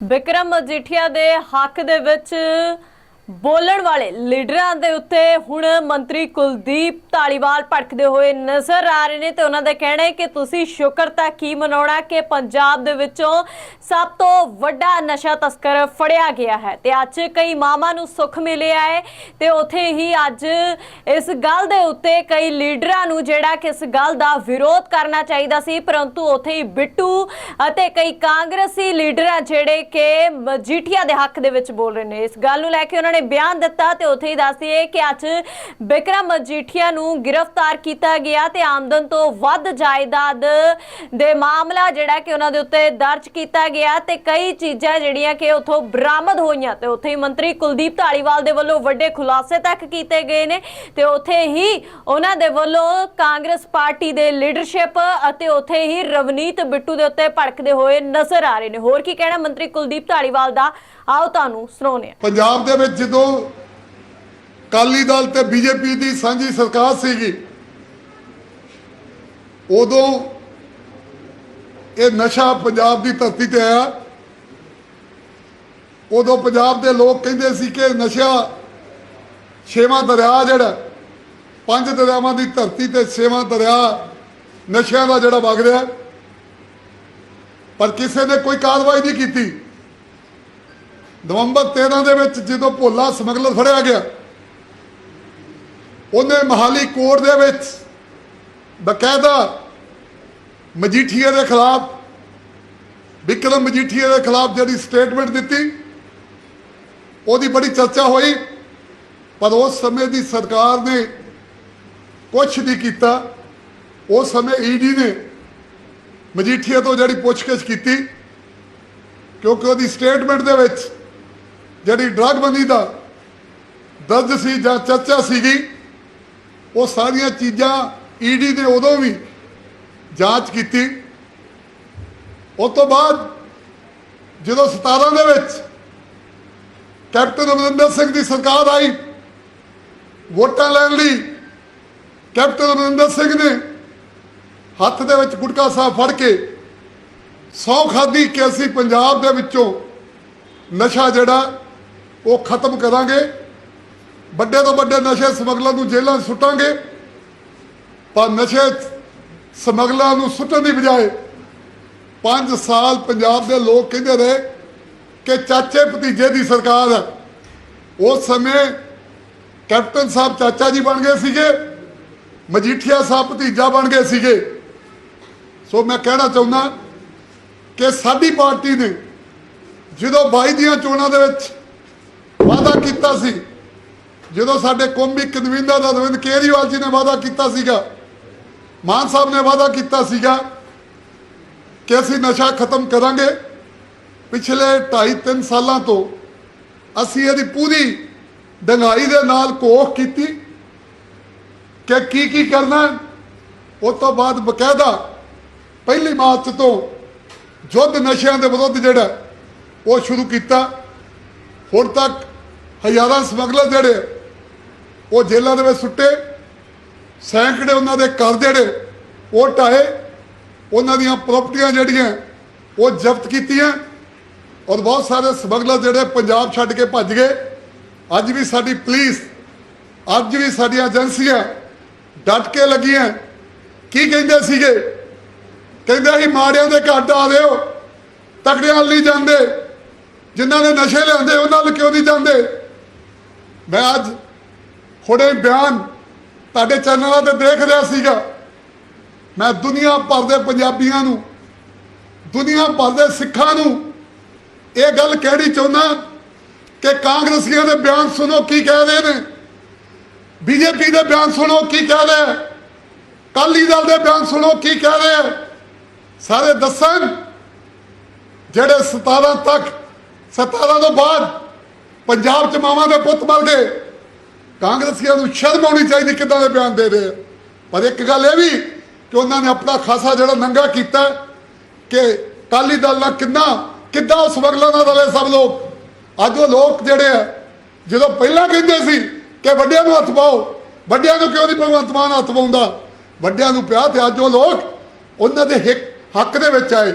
ਬਿਕਰਮ ਮਜੀਠੀਆ ਦੇ ਹੱਕ ਦੇ ਵਿੱਚ ਬੋਲਣ ਵਾਲੇ ਲੀਡਰਾਂ ਦੇ ਉੱਤੇ ਹੁਣ ਮੰਤਰੀ ਕੁਲਦੀਪ ਢਾਲੀਵਾਲ ਭੜਕਦੇ ਹੋਏ ਨਜ਼ਰ ਆ ਰਹੇ ਨੇ ਤੇ ਉਹਨਾਂ ਦਾ ਕਹਿਣਾ ਹੈ ਕਿ ਤੁਸੀਂ ਸ਼ੁਕਰ ਤਾਂ ਕੀ ਮਨਾਉਣਾ ਕਿ ਪੰਜਾਬ ਦੇ ਵਿੱਚੋਂ ਸਭ ਤੋਂ ਵੱਡਾ ਨਸ਼ਾ ਤਸਕਰ ਫੜਿਆ ਗਿਆ ਹੈ ਤੇ ਅੱਜ ਕਈ ਮਾਮਾ ਨੂੰ ਸੁੱਖ ਮਿਲਿਆ ਹੈ ਤੇ ਉਥੇ ਹੀ ਅੱਜ ਇਸ ਗੱਲ ਦੇ ਉੱਤੇ ਕਈ ਲੀਡਰਾਂ ਨੂੰ ਜਿਹੜਾ ਕਿ ਇਸ ਗੱਲ ਦਾ ਵਿਰੋਧ ਕਰਨਾ ਚਾਹੀਦਾ ਸੀ, ਪਰੰਤੂ ਉਥੇ ਹੀ ਬਿੱਟੂ ਅਤੇ ਕਈ ਕਾਂਗਰਸੀ ਲੀਡਰ ਆ ਜਿਹੜੇ ਕਿ ਮਜੀਠੀਆ ਦੇ ਹੱਕ ਦੇ ਵਿੱਚ ਬੋਲ ਰਹੇ ਨੇ। ਇਸ ਗੱਲ ਨੂੰ ਲੈ ਕੇ ਉਹਨਾਂ ਨੇ ਬਿਆਨ ਦਿੱਤਾ ਤੇ ਉੱਥੇ ਹੀ ਦੱਸਦੀਏ ਕਿ ਅੱਜ ਬਿਕਰਮ ਮਜੀਠੀਆ ਨੂੰ ਗ੍ਰਿਫਤਾਰ ਕੀਤਾ ਗਿਆ ਤੇ ਆਮਦਨ ਤੋਂ ਵੱਧ ਜਾਇਦਾਦ ਦੇ ਮਾਮਲਾ ਜਿਹੜਾ ਕਿ ਉਹਨਾਂ ਦੇ ਉੱਤੇ ਦਰਜ ਕੀਤਾ ਗਿਆ ਤੇ ਕਈ ਚੀਜ਼ਾਂ ਜਿਹੜੀਆਂ ਕਿ ਉਥੋਂ ਬਰਾਮਦ ਹੋਈਆਂ ਤੇ ਉਥੇ ਹੀ ਮੰਤਰੀ ਕੁਲਦੀਪ ਢਾਲੀਵਾਲ ਦੇ ਵੱਲੋਂ ਵੱਡੇ ਖੁਲਾਸੇ ਤੱਕ ਕੀਤੇ ਗਏ ਨੇ ਤੇ ਉੱਥੇ ਹੀ ਉਹਨਾਂ ਦੇ ਵੱਲੋਂ ਕਾਂਗਰਸ ਪਾਰਟੀ ਦੇ ਲੀਡਰਸ਼ਿਪ ਅਤੇ ਉੱਥੇ ਹੀ ਰਵਨੀਤ ਬਿੱਟੂ ਦੇ ਉੱਤੇ ਭੜਕਦੇ ਹੋਏ ਨਜ਼ਰ ਆ ਰਹੇ ਨੇ। ਹੋਰ ਕੀ ਕਹਿਣਾ ਮੰਤਰੀ ਕੁਲਦੀਪ ਧਾਲੀਵਾਲ ਦਾ? ਆਓ ਤੁਹਾਨੂੰ ਸੁਣਾਉਂਦੇ ਹਾਂ। ਪੰਜਾਬ ਦੇ ਵਿੱਚ ਜਦੋਂ ਕਾਲੀ ਦਲ ਤੇ ਬੀਜੇਪੀ ਦੀ ਸਾਂਝੀ ਸਰਕਾਰ ਸੀਗੀ, ਉਦੋਂ ਇਹ ਨਸ਼ਾ ਪੰਜਾਬ ਦੀ ਧਰਤੀ ਤੇ ਆਇਆ। ਉਦੋਂ ਪੰਜਾਬ ਦੇ ਲੋਕ ਕਹਿੰਦੇ ਸੀ ਕਿ ਨਸ਼ਾ ਛੇਵਾਂ ਦਰਿਆ ਜਿਹੜਾ, ਪੰਜ ਦਰਿਆਵਾਂ ਦੀ ਧਰਤੀ ਤੇ ਛੇਵਾਂ ਦਰਿਆ ਨਸ਼ਿਆਂ ਦਾ ਜਿਹੜਾ ਵਗ ਰਿਹਾ। ਪਰ ਕਿਸੇ ਨੇ ਕੋਈ ਕਾਰਵਾਈ ਨਹੀਂ ਕੀਤੀ। ਨਵੰਬਰ 13 ਦੇ ਵਿੱਚ ਜਦੋਂ ਭੋਲਾ ਸਮਗਲਰ ਫੜਿਆ ਗਿਆ, ਉਹਨੇ ਮਹਾਲੀ ਕੋਰਟ ਦੇ ਵਿੱਚ ਬਕਾਇਦਾ ਮਜੀਠੀਆ ਦੇ ਖਿਲਾਫ, ਵਿਕਰਮ ਮਜੀਠੀਆ ਦੇ ਖਿਲਾਫ ਜਿਹੜੀ ਸਟੇਟਮੈਂਟ ਦਿੱਤੀ, ਉਹਦੀ ਬੜੀ ਚਰਚਾ ਹੋਈ, ਪਰ ਉਸ ਸਮੇਂ ਦੀ ਸਰਕਾਰ ਨੇ ਕੁਛ ਨਹੀਂ ਕੀਤਾ। ਉਸ ਸਮੇਂ ਈਡੀ ਨੇ ਮਜੀਠੀਆ ਤੋਂ ਜਿਹੜੀ ਪੁੱਛਗਿੱਛ ਕੀਤੀ, ਕਿਉਂਕਿ ਉਹਦੀ ਸਟੇਟਮੈਂਟ ਦੇ ਵਿੱਚ ਜਿਹੜੀ ਡਰਗ ਬੰਦੀ ਦਾ ਦਰਜ ਸੀ ਜਾਂ ਚਰਚਾ ਸੀਗੀ, ਉਹ ਸਾਰੀਆਂ ਚੀਜ਼ਾਂ ਈਡੀ ਨੇ ਉਦੋਂ ਵੀ ਜਾਂਚ ਕੀਤੀ। ਉਸ ਤੋਂ ਬਾਅਦ ਜਦੋਂ 17 ਦੇ ਵਿੱਚ ਕੈਪਟਨ ਅਮਰਿੰਦਰ ਸਿੰਘ ਦੀ ਸਰਕਾਰ ਆਈ, ਵੋਟਾਂ ਲੈਣ ਲਈ ਕੈਪਟਨ ਅਮਰਿੰਦਰ ਸਿੰਘ ਨੇ ਹੱਥ ਦੇ ਵਿੱਚ ਗੁਟਕਾ ਸਾਹਿਬ ਫੜ ਕੇ ਸੌ ਖਾਦੀ ਕਿ ਅਸੀਂ ਪੰਜਾਬ ਦੇ ਵਿੱਚੋਂ ਨਸ਼ਾ ਜਿਹੜਾ ਉਹ ਖਤਮ ਕਰਾਂਗੇ। ਵੱਡੇ ਤੋਂ ਵੱਡੇ ਨਸ਼ੇ ਸਮਗਲਰ ਨੂੰ ਜੇਲ੍ਹਾਂ ਸੁੱਟਾਂਗੇ। ਪਰ ਨਸ਼ੇ ਸਮਗਲਰਾਂ ਨੂੰ ਸੁੱਟਣ ਦੀ ਬਜਾਏ 5 ਸਾਲ ਪੰਜਾਬ ਦੇ ਲੋਕ ਕਹਿੰਦੇ ਰਹੇ ਕਿ ਚਾਚੇ ਭਤੀਜੇ ਦੀ ਸਰਕਾਰ ਹੈ। ਉਸ ਸਮੇਂ ਕੈਪਟਨ ਸਾਹਿਬ ਚਾਚਾ ਜੀ ਬਣ ਗਏ ਸੀਗੇ, ਮਜੀਠੀਆ ਸਾਹਿਬ ਭਤੀਜਾ ਬਣ ਗਏ ਸੀਗੇ। ਸੋ ਮੈਂ ਕਹਿਣਾ ਚਾਹੁੰਦਾ ਕਿ ਸਾਡੀ ਪਾਰਟੀ ਨੇ ਜਦੋਂ 22 ਦੀਆਂ ਚੋਣਾਂ ਦੇ ਵਿੱਚ ਵਾਅਦਾ ਕੀਤਾ ਸੀ। ਜਦੋਂ ਸਾਡੇ ਕੌਮੀ ਕਨਵੀਨਰ ਅਰਵਿੰਦ ਕੇਜਰੀਵਾਲ ਜੀ ਨੇ ਵਾਅਦਾ ਕੀਤਾ ਸੀਗਾ, ਮਾਨ ਸਾਹਿਬ ਨੇ ਵਾਅਦਾ ਕੀਤਾ ਸੀਗਾ ਕਿ ਅਸੀਂ ਨਸ਼ਾ ਖਤਮ ਕਰਾਂਗੇ। ਪਿਛਲੇ 2.5 3 ਸਾਲਾਂ ਤੋਂ ਅਸੀਂ ਇਹਦੀ ਪੂਰੀ ਡੰਗਾਈ ਦੇ ਨਾਲ ਕੋਖ ਕੀਤੀ ਕਿ ਕੀ ਕੀ ਕਰਨਾ ਹੈ। ਉਹ ਤੋਂ ਬਾਅਦ ਬਕਾਇਦਾ ਪਹਿਲੀ ਮਾਰਚ ਤੋਂ ਯੁੱਧ ਨਸ਼ਿਆਂ ਦੇ ਵਿਰੁੱਧ ਜਿਹੜਾ ਉਹ ਸ਼ੁਰੂ ਕੀਤਾ। ਹੁਣ ਤੱਕ ਹਜ਼ਾਰਾਂ ਸਮਗਲਰ ਜਿਹੜੇ ਉਹ ਜੇਲ੍ਹਾਂ ਦੇ ਵਿੱਚ ਸੁੱਟੇ, ਸੈਂਕੜੇ ਉਹਨਾਂ ਦੇ ਘਰ ਜਿਹੜੇ ਉਹ ਢਾਏ ਉਹਨਾਂ ਦੀਆਂ ਪ੍ਰਾਪਰਟੀਆਂ ਜਿਹੜੀਆਂ ਉਹ ਜ਼ਬਤ ਕੀਤੀਆਂ ਔਰ ਬਹੁਤ ਸਾਰੇ ਸਮਗਲਰ ਜਿਹੜੇ ਪੰਜਾਬ ਛੱਡ ਕੇ ਭੱਜ ਗਏ। ਅੱਜ ਵੀ ਸਾਡੀ ਪੁਲਿਸ, ਅੱਜ ਵੀ ਸਾਡੀਆਂ ਏਜੰਸੀਆਂ ਡਟ ਕੇ ਲੱਗੀਆਂ। ਕੀ ਕਹਿੰਦੇ ਸੀਗੇ? ਕਹਿੰਦੇ ਸੀ ਮਾੜਿਆਂ ਦੇ ਘੱਟ ਆ ਦਿਓ, ਤਕੜਿਆਂ ਵੱਲ ਨਹੀਂ ਜਾਂਦੇ। ਜਿਨ੍ਹਾਂ ਨੇ ਨਸ਼ੇ ਲਿਆਂਦੇ ਉਹਨਾਂ ਵੱਲ ਕਿਉਂ ਨਹੀਂ ਜਾਂਦੇ? ਮੈਂ ਅੱਜ ਹੁਣੇ ਬਿਆਨ ਤੁਹਾਡੇ ਚੈਨਲਾਂ ਤੇ ਦੇਖ ਰਿਹਾ ਸੀਗਾ। ਮੈਂ ਦੁਨੀਆ ਭਰ ਦੇ ਪੰਜਾਬੀਆਂ ਨੂੰ, ਦੁਨੀਆ ਭਰ ਦੇ ਸਿੱਖਾਂ ਨੂੰ ਇਹ ਗੱਲ ਕਹਿਣੀ ਚਾਹੁੰਦਾ ਕਿ ਕਾਂਗਰਸੀਆਂ ਦੇ ਬਿਆਨ ਸੁਣੋ ਕੀ ਕਹਿ ਰਹੇ ਨੇ। ਬੀਜੇਪੀ ਦੇ ਬਿਆਨ ਸੁਣੋ ਕੀ ਕਹਿ ਰਹੇ ਕਾਲੀ ਦਲ ਦੇ ਬਿਆਨ ਸੁਣੋ ਕੀ ਕਹਿ ਰਹੇ ਸਾਰੇ ਦੱਸਣ ਜਿਹੜੇ 17 ਤੱਕ 17 ਤੋਂ ਬਾਅਦ ਪੰਜਾਬ ਚ ਮਾਵਾਂ ਦੇ ਪੁੱਤ ਮਰ ਗਏ ਕਾਂਗਰਸੀਆਂ ਨੂੰ ਸ਼ਰਮ ਆਉਣੀ ਚਾਹੀਦੀ ਕਿੱਦਾਂ ਦੇ ਬਿਆਨ ਦੇ ਰਹੇ ਆ। ਪਰ ਇੱਕ ਗੱਲ ਇਹ ਵੀ ਕਿ ਉਹਨਾਂ ਨੇ ਆਪਣਾ ਖਾਸਾ ਜਿਹੜਾ ਨੰਗਾ ਕੀਤਾ ਕਿ ਕਾਲੀ ਦਲ ਨਾਲ ਕਿੰਨਾ ਕਿੱਦਾਂ ਉਸ ਸਮਗਲਰਾਂ ਨਾਲ ਰਲੇ ਸਭ ਲੋਕ। ਅੱਜ ਉਹ ਲੋਕ ਜਿਹੜੇ ਆ, ਜਦੋਂ ਪਹਿਲਾਂ ਕਹਿੰਦੇ ਸੀ ਕਿ ਵੱਡਿਆਂ ਨੂੰ ਹੱਥ ਪਾਓ, ਵੱਡਿਆਂ ਨੂੰ ਕਿਉਂ ਨਹੀਂ ਭਗਵੰਤ ਮਾਨ ਹੱਥ ਪਾਉਂਦਾ? ਵੱਡਿਆਂ ਨੂੰ ਪਿਆ ਤੇ ਅੱਜ ਉਹ ਲੋਕ ਉਹਨਾਂ ਦੇ ਹਿੱਕ- ਹੱਕ ਦੇ ਵਿੱਚ ਆਏ।